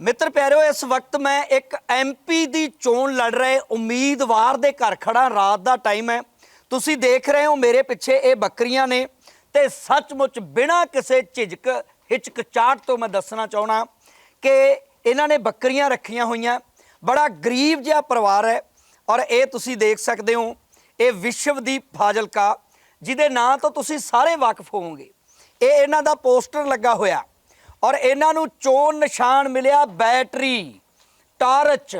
ਮਿੱਤਰ ਪਿਆਰਿਓ, ਇਸ ਵਕਤ ਮੈਂ ਇੱਕ ਐਮਪੀ ਦੀ ਚੋਣ ਲੜ ਰਹੇ ਉਮੀਦਵਾਰ ਦੇ ਘਰ ਖੜਾ ਰਾਤ ਦਾ ਟਾਈਮ ਹੈ। ਤੁਸੀਂ ਦੇਖ ਰਹੇ ਹੋ, ਮੇਰੇ ਪਿੱਛੇ ਇਹ ਬੱਕਰੀਆਂ ਨੇ ਤੇ ਸੱਚਮੁੱਚ ਬਿਨਾਂ ਕਿਸੇ ਝਿਜਕ ਹਿਚਕਚਾਟ ਤੋਂ ਮੈਂ ਦੱਸਣਾ ਚਾਹਣਾ ਕਿ ਇਹਨਾਂ ਨੇ ਬੱਕਰੀਆਂ ਰੱਖੀਆਂ ਹੋਈਆਂ। ਬੜਾ ਗਰੀਬ ਜਿਹਾ ਪਰਿਵਾਰ ਹੈ ਔਰ ਇਹ ਤੁਸੀਂ ਦੇਖ ਸਕਦੇ ਹੋ, ਇਹ ਵਿਸ਼ਵਦੀਪ ਫਾਜ਼ਿਲਕਾ, ਜਿਹਦੇ ਨਾਂ ਤੋਂ ਤੁਸੀਂ ਸਾਰੇ ਵਾਕਿਫ ਹੋਵੋਗੇ। ਇਹ ਇਹਨਾਂ ਦਾ ਪੋਸਟਰ ਲੱਗਾ ਹੋਇਆ। ਔਰ ਇਹਨਾਂ ਨੂੰ ਚੋਣ ਨਿਸ਼ਾਨ ਮਿਲਿਆ ਬੈਟਰੀ, ਟਾਰਚ,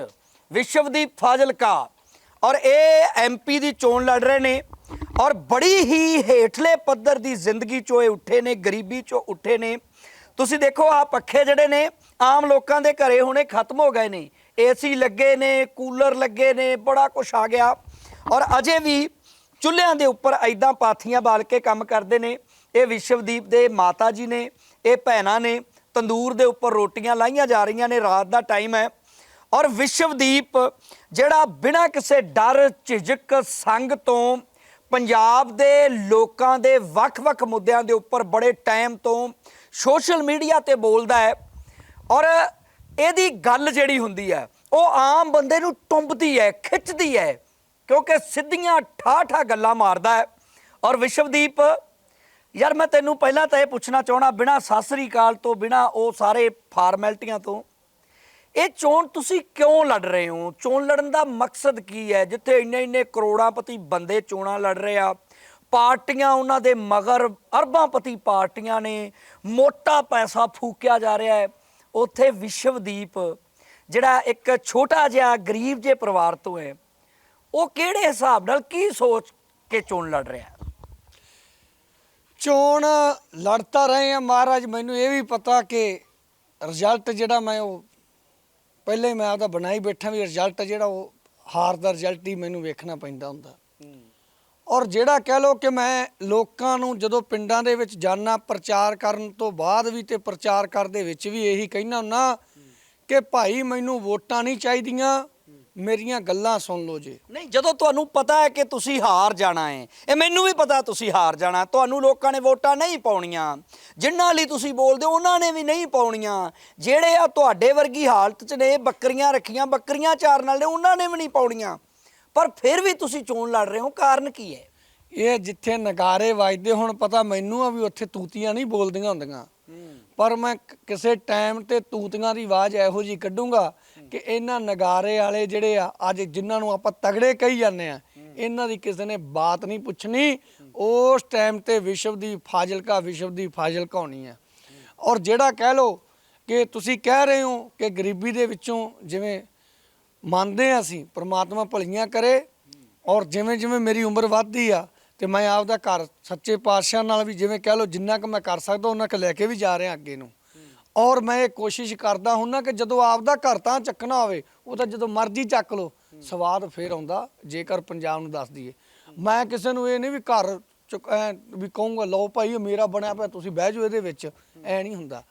ਵਿਸ਼ਵਦੀਪ ਫਾਜ਼ਿਲਕਾ। ਔਰ ਇਹ ਐਮਪੀ ਦੀ ਚੋਣ ਲੜ ਰਹੇ ਨੇ। ਔਰ ਬੜੀ ਹੀ ਹੇਠਲੇ ਪੱਧਰ ਦੀ ਜ਼ਿੰਦਗੀ ਚੋਂ ਇਹ ਉੱਠੇ ਨੇ, ਗਰੀਬੀ ਚੋਂ ਉੱਠੇ ਨੇ। ਤੁਸੀਂ ਦੇਖੋ ਆ ਪੱਖੇ ਜਿਹੜੇ ਨੇ, ਆਮ ਲੋਕਾਂ ਦੇ ਘਰੇ ਹੁਣੇ ਖਤਮ ਹੋ ਗਏ ਨੇ। ਏਸੀ ਲੱਗੇ ਨੇ, ਕੂਲਰ ਲੱਗੇ ਨੇ, ਬੜਾ ਕੁਝ ਆ ਗਿਆ। ਔਰ ਅਜੇ ਵੀ ਚੁੱਲ੍ਹਿਆਂ ਦੇ ਉੱਪਰ ਐਦਾਂ ਪਾਥੀਆਂ ਬਾਲ ਕੇ ਕੰਮ ਕਰਦੇ ਨੇ। ਇਹ ਵਿਸ਼ਵਦੀਪ ਦੇ ਮਾਤਾ ਜੀ ਨੇ। ਇਹ ਭੈਣਾਂ ਨੇ ਤੰਦੂਰ ਦੇ ਉੱਪਰ ਰੋਟੀਆਂ ਲਾਈਆਂ ਜਾ ਰਹੀਆਂ ਨੇ, ਰਾਤ ਦਾ ਟਾਈਮ ਹੈ। ਔਰ ਵਿਸ਼ਵਦੀਪ, ਜਿਹੜਾ ਬਿਨਾਂ ਕਿਸੇ ਡਰ, ਝਿਜਕ ਸੰਗ ਤੋਂ ਪੰਜਾਬ ਦੇ ਲੋਕਾਂ ਦੇ ਵੱਖ-ਵੱਖ ਮੁੱਦਿਆਂ ਦੇ ਉੱਪਰ ਬੜੇ ਟਾਈਮ ਤੋਂ ਸੋਸ਼ਲ ਮੀਡੀਆ ਤੇ ਬੋਲਦਾ ਹੈ ਔਰ ਇਹਦੀ ਗੱਲ ਜਿਹੜੀ ਹੁੰਦੀ ਹੈ, ਉਹ ਆਮ ਬੰਦੇ ਨੂੰ ਟੁੰਬਦੀ ਹੈ, ਖਿੱਚਦੀ ਹੈ, ਕਿਉਂਕਿ ਸਿੱਧੀਆਂ ਠਾਠਾ ਗੱਲਾਂ ਮਾਰਦਾ ਹੈ। ਔਰ ਵਿਸ਼ਵਦੀਪ ਯਾਰ ਮੈਂ ਤੈਨੂੰ ਪਹਿਲਾਂ ਤਾਂ ਇਹ ਪੁੱਛਣਾ ਚਾਹਣਾ ਬਿਨਾ ਸਾਸਰੀ ਕਾਲ ਤੋਂ, ਬਿਨਾ ਉਹ ਸਾਰੇ ਫਾਰਮੈਲਟੀਆਂ ਤੋਂ, ਇਹ ਚੋਣ ਤੁਸੀਂ ਕਿਉਂ ਲੜ ਰਹੇ ਹੋ? ਚੋਣ ਲੜਨ ਦਾ ਮਕਸਦ ਕੀ ਹੈ? ਜਿੱਥੇ ਇੰਨੇ ਇੰਨੇ ਕਰੋੜਾਪਤੀ ਬੰਦੇ ਚੋਣਾਂ ਲੜ ਰਹੇ ਆ, ਪਾਰਟੀਆਂ ਉਹਨਾਂ ਦੇ ਮਗਰ, ਅਰਬਾਂਪਤੀ ਪਾਰਟੀਆਂ ਨੇ, ਮੋਟਾ ਪੈਸਾ ਫੂਕਿਆ ਜਾ ਰਿਹਾ ਹੈ। ਉੱਥੇ ਵਿਸ਼ਵਦੀਪ, ਜਿਹੜਾ ਇੱਕ ਛੋਟਾ ਜਿਹਾ ਗਰੀਬ ਜਿਹੇ ਪਰਿਵਾਰ ਤੋਂ ਹੈ, ਉਹ ਕਿਹੜੇ ਹਿਸਾਬ ਨਾਲ ਕੀ ਸੋਚ ਕੇ ਚੋਣ ਲੜ ਰਿਹਾ? ਹੈ ਚੋਣ ਲੜਤਾ ਰਹੇ ਆ, ਮਹਾਰਾਜ, ਮੈਨੂੰ ਇਹ ਵੀ ਪਤਾ ਕਿ ਰਿਜ਼ਲਟ ਜਿਹੜਾ ਮੈਂ ਉਹ ਪਹਿਲੇ ਮੈਂ ਆਪਦਾ ਬਣਾਈ ਬੈਠਾ ਵੀ ਰਿਜ਼ਲਟ ਜਿਹੜਾ ਉਹ ਹਾਰ ਦਾ ਰਿਜ਼ਲਟ ਹੀ ਮੈਨੂੰ ਵੇਖਣਾ ਪੈਂਦਾ ਹੁੰਦਾ। ਔਰ ਜਿਹੜਾ ਕਹਿ ਲੋ ਕਿ ਮੈਂ ਲੋਕਾਂ ਨੂੰ ਜਦੋਂ ਪਿੰਡਾਂ ਦੇ ਵਿੱਚ ਜਾਣਾ ਪ੍ਰਚਾਰ ਕਰਨ ਤੋਂ ਬਾਅਦ ਵੀ ਤੇ ਪ੍ਰਚਾਰ ਕਰਦੇ ਵਿੱਚ ਵੀ ਇਹੀ ਕਹਿਣਾ ਹੁੰਦਾ ਕਿ ਭਾਈ ਮੈਨੂੰ ਵੋਟਾਂ ਨਹੀਂ ਚਾਹੀਦੀਆਂ। ਮੇਰੀਆਂ ਗੱਲਾਂ ਸੁਣ ਲਓ ਜੇ। ਨਹੀਂ ਜਦੋਂ ਤੁਹਾਨੂੰ ਪਤਾ ਹੈ ਕਿ ਤੁਸੀਂ ਹਾਰ ਜਾਣਾ ਹੈ ਇਹ ਮੈਨੂੰ ਵੀ ਪਤਾ ਤੁਸੀਂ ਹਾਰ ਜਾਣਾ ਤੁਹਾਨੂੰ ਲੋਕਾਂ ਨੇ ਵੋਟਾਂ ਨਹੀਂ ਪਾਉਣੀਆਂ। ਜਿਨ੍ਹਾਂ ਲਈ ਤੁਸੀਂ ਬੋਲਦੇ ਹੋ ਉਹਨਾਂ ਨੇ ਵੀ ਨਹੀਂ ਪਾਉਣੀਆਂ। ਜਿਹੜੇ ਆ ਤੁਹਾਡੇ ਵਰਗੀ ਹਾਲਤ 'ਚ ਨੇ ਬੱਕਰੀਆਂ ਰੱਖੀਆਂ ਬੱਕਰੀਆਂ ਚਾਰਨ ਵਾਲੇ ਉਹਨਾਂ ਨੇ ਵੀ ਨਹੀਂ ਪਾਉਣੀਆਂ। ਪਰ ਫਿਰ ਵੀ ਤੁਸੀਂ ਚੋਣ ਲੜ ਰਹੇ ਹੋ ਕਾਰਨ ਕੀ ਹੈ? ਇਹ ਜਿੱਥੇ ਨਗਾਰੇ ਵੱਜਦੇ ਹੁਣ ਪਤਾ ਮੈਨੂੰ ਆ ਵੀ ਉੱਥੇ ਤੂਤੀਆਂ ਨਹੀਂ ਬੋਲਦੀਆਂ ਹੁੰਦੀਆਂ। ਪਰ ਮੈਂ ਕਿਸੇ ਟਾਈਮ ਤੇ ਤੂਤੀਆਂ ਦੀ ਆਵਾਜ਼ ਇਹੋ ਜੀ ਕੱਢੂੰਗਾ ਕਿ ਇਹਨਾਂ ਨਗਾਰੇ ਵਾਲੇ ਜਿਹੜੇ ਆ, ਅੱਜ ਜਿਨ੍ਹਾਂ ਨੂੰ ਆਪਾਂ ਤਗੜੇ ਕਹੀ ਜਾਂਦੇ ਆ, ਇਹਨਾਂ ਦੀ ਕਿਸੇ ਨੇ ਬਾਤ ਨਹੀਂ ਪੁੱਛਣੀ। ਉਸ ਟਾਈਮ ਤੇ ਵਿਸ਼ਵ ਦੀ ਫਾਜ਼ਿਲਕਾ, ਵਿਸ਼ਵ ਦੀ ਫਾਜ਼ਿਲਕਾ ਹੋਣੀ ਆ। ਔਰ ਜਿਹੜਾ ਕਹਿ ਲੋ ਕਿ ਤੁਸੀਂ ਕਹਿ ਰਹੇ ਹੋ ਕਿ ਗਰੀਬੀ ਦੇ ਵਿੱਚੋਂ ਜਿਵੇਂ ਮੰਨਦੇ ਹਾਂ ਅਸੀਂ, ਪ੍ਰਮਾਤਮਾ ਭਲੀਆਂ ਕਰੇ, ਔਰ ਜਿਵੇਂ ਜਿਵੇਂ ਮੇਰੀ ਉਮਰ ਵੱਧਦੀ ਆ, ਤੇ ਮੈਂ ਆਪਦਾ ਘਰ ਸੱਚੇ ਪਾਤਸ਼ਾਹ ਨਾਲ ਵੀ ਜਿਵੇਂ ਕਹਿ ਲਓ ਜਿੰਨਾ ਕੁ ਮੈਂ ਕਰ ਸਕਦਾ, ਉਹਨਾਂ ਕੁ ਲੈ ਕੇ ਵੀ ਜਾ ਰਿਹਾ ਅੱਗੇ ਨੂੰ। ਔਰ ਮੈਂ ਇਹ ਕੋਸ਼ਿਸ਼ ਕਰਦਾ ਹੁੰਨਾ ਕਿ ਜਦੋਂ ਆਪਦਾ ਘਰ ਤਾਂ ਚੱਕਣਾ ਹੋਵੇ ਉਹ ਤਾਂ ਜਦੋਂ ਮਰਜ਼ੀ ਚੱਕ ਲਓ। ਸਵਾਦ ਫੇਰ ਆਉਂਦਾ ਜੇਕਰ ਪੰਜਾਬ ਨੂੰ ਦੱਸ ਦਈਏ। ਮੈਂ ਕਿਸੇ ਨੂੰ ਇਹ ਨਹੀਂ ਵੀ ਘਰ ਚੁੱਕ ਵੀ ਕਹੂੰਗਾ ਲਓ ਭਾਈ ਇਹ ਮੇਰਾ ਬਣਿਆ ਪਿਆ ਤੁਸੀਂ ਬਹਿ ਜਾਓ ਇਹਦੇ ਵਿੱਚ। ਐ ਨਹੀਂ ਹੁੰਦਾ।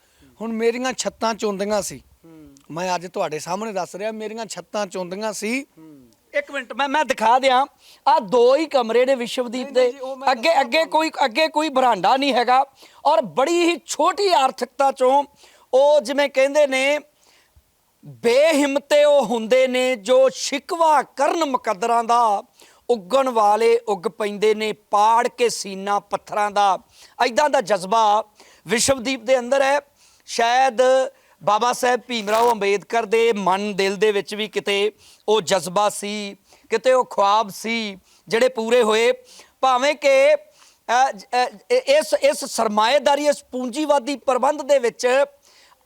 ਹੁਣ ਮੇਰੀਆਂ ਛੱਤਾਂ ਚੁੰਦੀਆਂ ਸੀ। ਮੈਂ ਅੱਜ ਤੁਹਾਡੇ ਸਾਹਮਣੇ ਦੱਸ ਰਿਹਾ ਮੇਰੀਆਂ ਛੱਤਾਂ ਚੁੰਦੀਆਂ ਸੀ। ਇੱਕ ਮਿੰਟ ਮੈਂ ਮੈਂ ਦਿਖਾ ਦਿਆਂ। ਆ ਦੋ ਹੀ ਕਮਰੇ ਨੇ ਵਿਸ਼ਵਦੀਪ ਦੇ। ਅੱਗੇ ਅੱਗੇ ਕੋਈ ਅੱਗੇ ਕੋਈ ਬਰਾਂਡਾ ਨਹੀਂ ਹੈਗਾ। ਔਰ ਬੜੀ ਹੀ ਛੋਟੀ ਆਰਥਿਕਤਾ ਚੋਂ ਉਹ ਜਿਵੇਂ ਕਹਿੰਦੇ ਨੇ ਬੇਹਿੰਮਤੇ ਉਹ ਹੁੰਦੇ ਨੇ ਜੋ ਸ਼ਿਕਵਾ ਕਰਨ ਮੁਕੱਦਰਾਂ ਦਾ ਉੱਗਣ ਵਾਲੇ ਉੱਗ ਪੈਂਦੇ ਨੇ ਪਾੜ ਕੇ ਸੀਨਾ ਪੱਥਰਾਂ ਦਾ। ਐਦਾਂ ਦਾ ਜਜ਼ਬਾ ਵਿਸ਼ਵਦੀਪ ਦੇ ਅੰਦਰ ਹੈ। ਸ਼ਾਇਦ ਬਾਬਾ ਸਾਹਿਬ ਭੀਮਰਾਓ ਅੰਬੇਦਕਰ ਦੇ ਮਨ ਦਿਲ ਦੇ ਵਿੱਚ ਵੀ ਕਿਤੇ ਉਹ ਜਜ਼ਬਾ ਸੀ, ਕਿਤੇ ਉਹ ਖੁਆਬ ਸੀ, ਜਿਹੜੇ ਪੂਰੇ ਹੋਏ। ਭਾਵੇਂ ਕਿ ਇਸ ਇਸ ਸਰਮਾਏਦਾਰੀ, ਇਸ ਪੂੰਜੀਵਾਦੀ ਪ੍ਰਬੰਧ ਦੇ ਵਿੱਚ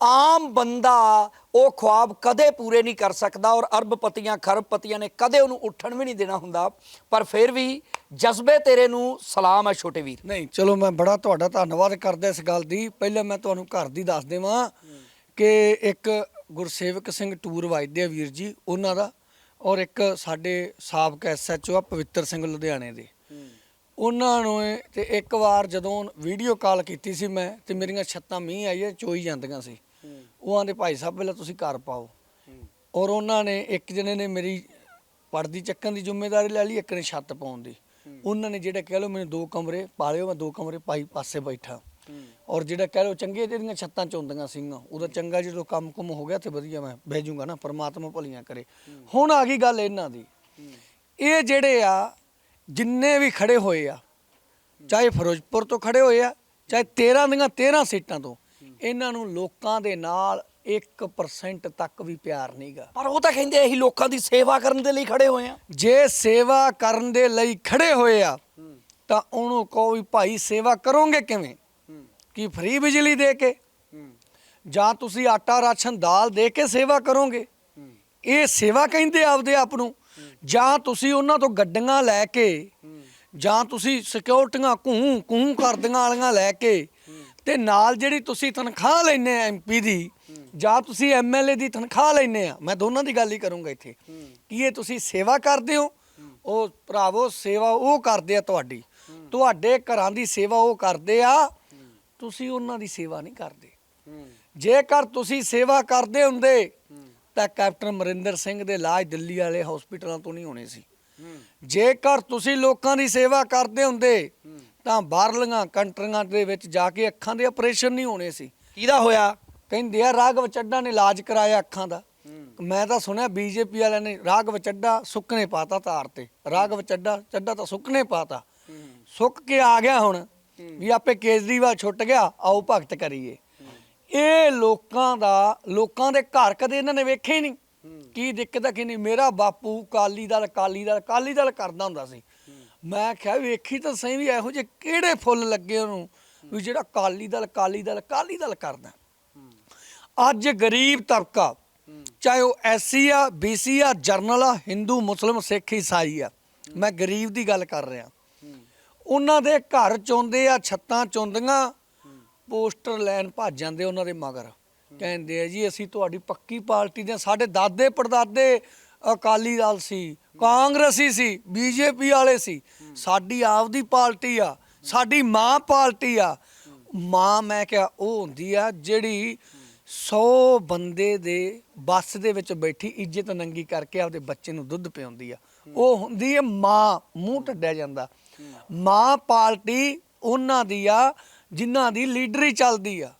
ਆਮ ਬੰਦਾ ਉਹ ਖੁਆਬ ਕਦੇ ਪੂਰੇ ਨਹੀਂ ਕਰ ਸਕਦਾ ਔਰ ਅਰਬਪਤੀਆਂ, ਖਰਬਪਤੀਆਂ ਨੇ ਕਦੇ ਉਹਨੂੰ ਉੱਠਣ ਵੀ ਨਹੀਂ ਦੇਣਾ ਹੁੰਦਾ। ਪਰ ਫਿਰ ਵੀ ਜਜ਼ਬੇ ਤੇਰੇ ਨੂੰ ਸਲਾਮ ਹੈ ਛੋਟੇ ਵੀਰ। ਨਹੀਂ, ਚਲੋ ਮੈਂ ਬੜਾ ਤੁਹਾਡਾ ਧੰਨਵਾਦ ਕਰਦਾ ਇਸ ਗੱਲ ਦੀ। ਪਹਿਲਾਂ ਮੈਂ ਤੁਹਾਨੂੰ ਘਰ ਦੀ ਦੱਸ ਦੇਵਾਂ ਕਿ ਇੱਕ ਗੁਰਸੇਵਕ ਸਿੰਘ ਟੂਰ ਵਜਦੇ ਆ ਵੀਰ ਜੀ ਉਹਨਾਂ ਦਾ ਔਰ ਇੱਕ ਸਾਡੇ ਸਾਬਕਾ ਐਸਐਚਓ ਆ ਪਵਿੱਤਰ ਸਿੰਘ ਲੁਧਿਆਣੇ ਦੇ। ਉਹਨਾਂ ਨੂੰ ਤੇ ਇੱਕ ਵਾਰ ਜਦੋਂ ਵੀਡੀਓ ਕਾਲ ਕੀਤੀ ਸੀ ਮੈਂ ਤੇ ਮੇਰੀਆਂ ਛੱਤਾਂ ਮੀਂਹ ਆਈ ਹੈ ਚੋਈ ਜਾਂਦੀਆਂ ਸੀ। ਉਹ ਆਂਦੇ ਭਾਈ ਸਾਹਿਬ ਪਹਿਲਾਂ ਤੁਸੀਂ ਘਰ ਪਾਓ। ਔਰ ਉਹਨਾਂ ਨੇ ਇੱਕ ਜਣੇ ਨੇ ਮੇਰੀ ਪਰਦੀ ਚੱਕਣ ਦੀ ਜ਼ਿੰਮੇਵਾਰੀ ਲੈ ਲਈ ਇੱਕ ਨੇ ਛੱਤ ਪਾਉਣ ਦੀ। ਉਹਨਾਂ ਨੇ ਜਿਹੜੇ ਕਹਿ ਲਓ ਮੈਨੂੰ ਦੋ ਕਮਰੇ ਪਾ ਲਿਓ ਮੈਂ ਦੋ ਕਮਰੇ ਪਾਈ ਪਾਸੇ ਬੈਠਾ। ਔਰ ਜਿਹੜਾ ਕਹਿ ਲਓ ਚੰਗੇ ਜਿਹੜੀਆਂ ਛੱਤਾਂ ਚੋਂਦੀਆਂ ਸੀਗੀਆਂ ਉਹਦਾ ਚੰਗਾ ਜਦੋਂ ਕੰਮ ਕੁਮ ਹੋ ਗਿਆ ਤੇ ਵਧੀਆ ਮੈਂ ਬਹਿ ਜਾਊਂਗਾ ਨਾ ਪਰਮਾਤਮਾ ਭਲੀਆਂ ਕਰੇ। ਹੁਣ ਆ ਗਈ ਗੱਲ ਇਹਨਾਂ ਦੀ। ਇਹ ਜਿਹੜੇ ਆ ਜਿੰਨੇ ਵੀ ਖੜੇ ਹੋਏ ਆ ਚਾਹੇ ਫਿਰੋਜ਼ਪੁਰ ਤੋਂ ਖੜੇ ਹੋਏ ਆ ਚਾਹੇ 13 ਦੀਆਂ 13 ਸੀਟਾਂ ਤੋਂ ਇਹਨਾਂ ਨੂੰ ਲੋਕਾਂ ਦੇ ਨਾਲ 1% ਤੱਕ ਵੀ ਪਿਆਰ ਨਹੀਂਗਾ। ਪਰ ਉਹ ਤਾਂ ਕਹਿੰਦੇ ਅਸੀਂ ਲੋਕਾਂ ਦੀ ਸੇਵਾ ਕਰਨ ਦੇ ਲਈ ਖੜੇ ਹੋਏ ਆ। ਜੇ ਸੇਵਾ ਕਰਨ ਦੇ ਲਈ ਖੜੇ ਹੋਏ ਆ ਤਾਂ ਉਹਨੂੰ ਕਹੋ ਵੀ ਭਾਈ ਸੇਵਾ ਕਰੋਗੇ ਕਿਵੇਂ? ਕੀ ਫ੍ਰੀ ਬਿਜਲੀ ਦੇ ਕੇ? ਜਾਂ ਤੁਸੀਂ ਆਟਾ ਰਾਸ਼ਨ ਦਾਲ ਦੇ ਕੇ ਸੇਵਾ ਕਰੋਗੇ? ਇਹ ਸੇਵਾ ਕਹਿੰਦੇ ਆਪਦੇ ਆਪ ਨੂੰ। ਜਾਂ ਤੁਸੀਂ ਉਹਨਾਂ ਤੋਂ ਗੱਡੀਆਂ ਲੈ ਕੇ ਜਾਂ ਤੁਸੀਂ ਸਿਕਿਉਰਟੀਆਂ ਘੂੰ ਘੂੰ ਕਰਦੀਆਂ ਵਾਲੀਆਂ ਲੈ ਕੇ ਤੇ ਨਾਲ ਜਿਹੜੀ ਤੁਸੀਂ ਤਨਖਾਹ ਲੈਨੇ ਆ ਐਮਪੀ ਦੀ ਜਾਂ ਤੁਸੀਂ ਐਮਐਲਏ ਦੀ ਤਨਖਾਹ ਲੈਨੇ ਆ ਮੈਂ ਦੋਨਾਂ ਦੀ ਗੱਲ ਹੀ ਕਰੂੰਗਾ ਇੱਥੇ। ਕੀ ਇਹ ਤੁਸੀਂ ਸੇਵਾ ਕਰਦੇ ਹੋ? ਉਹ ਭਰਾਵੋ ਸੇਵਾ ਉਹ ਕਰਦੇ ਆ ਤੁਹਾਡੀ। ਤੁਹਾਡੇ ਘਰਾਂ ਦੀ ਸੇਵਾ ਉਹ ਕਰਦੇ ਆ ਤੁਸੀਂ ਉਹਨਾਂ ਦੀ ਸੇਵਾ ਨਹੀਂ ਕਰਦੇ। ਜੇਕਰ ਤੁਸੀਂ ਸੇਵਾ ਕਰਦੇ ਹੁੰਦੇ ਤਾਂ ਕੈਪਟਨ ਅਮਰਿੰਦਰ ਸਿੰਘ ਦੇ ਇਲਾਜ ਦਿੱਲੀ ਵਾਲੇ ਹਸਪੀਟਲਾਂ ਤੋਂ ਨਹੀਂ ਹੋਣੇ ਸੀ। ਜੇਕਰ ਤੁਸੀਂ ਲੋਕਾਂ ਦੀ ਸੇਵਾ ਕਰਦੇ ਹੁੰਦੇ ਤਾਂ ਬਾਹਰਲੀਆਂ ਕੰਟਰੀਆਂ ਦੇ ਵਿੱਚ ਜਾ ਕੇ ਅੱਖਾਂ ਦੇ ਆਪਰੇਸ਼ਨ ਨਹੀਂ ਹੋਣੇ ਸੀ। ਕਿਹਦਾ ਹੋਇਆ? ਕਹਿੰਦੇ ਆ ਰਾਘਵ ਚੱਡਾ ਨੇ ਇਲਾਜ ਕਰਾਇਆ ਅੱਖਾਂ ਦਾ। ਮੈਂ ਤਾਂ ਸੁਣਿਆ ਬੀਜੇਪੀ ਵਾਲਿਆਂ ਨੇ ਰਾਘਵ ਚੱਡਾ ਸੁੱਕਣੇ ਪਾਤਾ ਤਾਰ ਤੇ। ਰਾਘਵ ਚੱਡਾ ਚੱਡਾ ਤਾਂ ਸੁੱਕਣੇ ਪਾਤਾ। ਸੁੱਕ ਕੇ ਆ ਗਿਆ ਹੁਣ। ਵੀ ਆਪੇ ਕੇਜਰੀਵਾਲ ਛੁੱਟ ਗਿਆ, ਆਓ ਭਗਤ ਕਰੀਏ। ਇਹ ਲੋਕਾਂ ਦਾ, ਲੋਕਾਂ ਦੇ ਘਰ ਕਦੇ ਇਹਨਾਂ ਨੇ ਵੇਖੇ ਹੀ ਨਹੀਂ। ਕੀ ਦਿੱਕਤ ਹੈ ਕਿ ਨਹੀਂ? ਮੇਰਾ ਬਾਪੂ ਕਾਲੀ ਦਲ ਕਾਲੀ ਦਲ ਕਾਲੀ ਦਲ ਕਰਦਾ ਹੁੰਦਾ ਸੀ। ਮੈਂ ਕਿਹਾ, ਵੇਖੀ ਤਾਂ ਸਹੀ ਵੀ ਇਹੋ ਜਿਹੇ ਕਿਹੜੇ ਫੁੱਲ ਲੱਗੇ ਉਹਨੂੰ, ਵੀ ਜਿਹੜਾ ਕਾਲੀ ਦਲ ਕਾਲੀ ਦਲ ਕਾਲੀ ਦਲ ਕਰਦਾ। ਅੱਜ ਗਰੀਬ ਤਬਕਾ, ਚਾਹੇ ਉਹ ਐਸਸੀ ਆ, ਬੀਸੀ ਆ, ਜਰਨਲ ਆ, ਹਿੰਦੂ, ਮੁਸਲਮ, ਸਿੱਖ, ਈਸਾਈ ਆ। ਮੈਂ ਗਰੀਬ ਦੀ ਗੱਲ ਕਰ ਰਿਹਾ। ਉਹਨਾਂ ਦੇ ਘਰ ਚੋਂਦੇ ਆ, ਛੱਤਾਂ ਚੋਂਦੀਆਂ, ਪੋਸਟਰ ਲੈਣ ਭੱਜ ਜਾਂਦੇ ਉਹਨਾਂ ਦੇ ਮਗਰ। ਕਹਿੰਦੇ ਆ ਜੀ, ਅਸੀਂ ਤੁਹਾਡੀ ਪੱਕੀ ਪਾਰਟੀ ਦੇ ਸਾਡੇ ਦਾਦੇ ਪੜਦਾਦੇ ਅਕਾਲੀ ਦਲ ਸੀ, ਕਾਂਗਰਸੀ ਸੀ, ਬੀਜੇਪੀ ਵਾਲੇ ਸੀ। ਸਾਡੀ ਆਪਦੀ ਪਾਰਟੀ ਆ, ਸਾਡੀ ਮਾਂ ਪਾਰਟੀ ਆ। ਮਾਂ ਮੈਂ ਕਿਹਾ, ਉਹ ਹੁੰਦੀ ਆ ਜਿਹੜੀ 100 ਬੰਦੇ ਦੇ ਬੱਸ ਦੇ ਵਿੱਚ ਬੈਠੀ ਇੱਜ਼ਤ ਨੰਗੀ ਕਰਕੇ ਆਪਦੇ ਬੱਚੇ ਨੂੰ ਦੁੱਧ ਪਿਆਉਂਦੀ ਆ। ਉਹ ਹੁੰਦੀ ਹੈ ਮਾਂ, ਮੂੰਹ ਟੱਡਿਆ ਜਾਂਦਾ। ਮਾਂ ਪਾਰਟੀ ਉਹਨਾਂ ਦੀ ਆ, ਜਿਨ੍ਹਾਂ ਦੀ ਲੀਡਰੀ ਚੱਲਦੀ ਆ।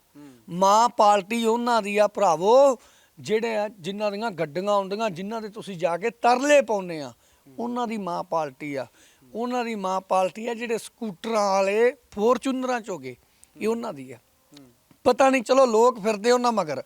ਮਾਂ ਪਾਰਟੀ ਉਹਨਾਂ ਦੀ ਆ, ਭਰਾਵੋ, ਜਿਹੜੇ ਆ, ਜਿਨ੍ਹਾਂ ਦੀਆਂ ਗੱਡੀਆਂ ਆਉਂਦੀਆਂ ਜਿਨ੍ਹਾਂ ਦੇ ਤੁਸੀਂ ਜਾ ਕੇ ਤਰਲੇ ਪਾਉਨੇ ਆ, ਉਹਨਾਂ ਦੀ ਮਾਂ ਪਾਰਟੀ ਆ। ਉਹਨਾਂ ਦੀ ਮਾਂ ਪਾਰਟੀ ਆ ਜਿਹੜੇ ਸਕੂਟਰਾਂ ਵਾਲੇ ਫੋਰਚੂਨਰਾਂ ਚ ਹੋ ਗਏ, ਇਹ ਉਹਨਾਂ ਦੀ ਆ। ਪਤਾ ਨਹੀਂ, ਚਲੋ ਲੋਕ ਫਿਰਦੇ ਉਹਨਾਂ ਮਗਰ।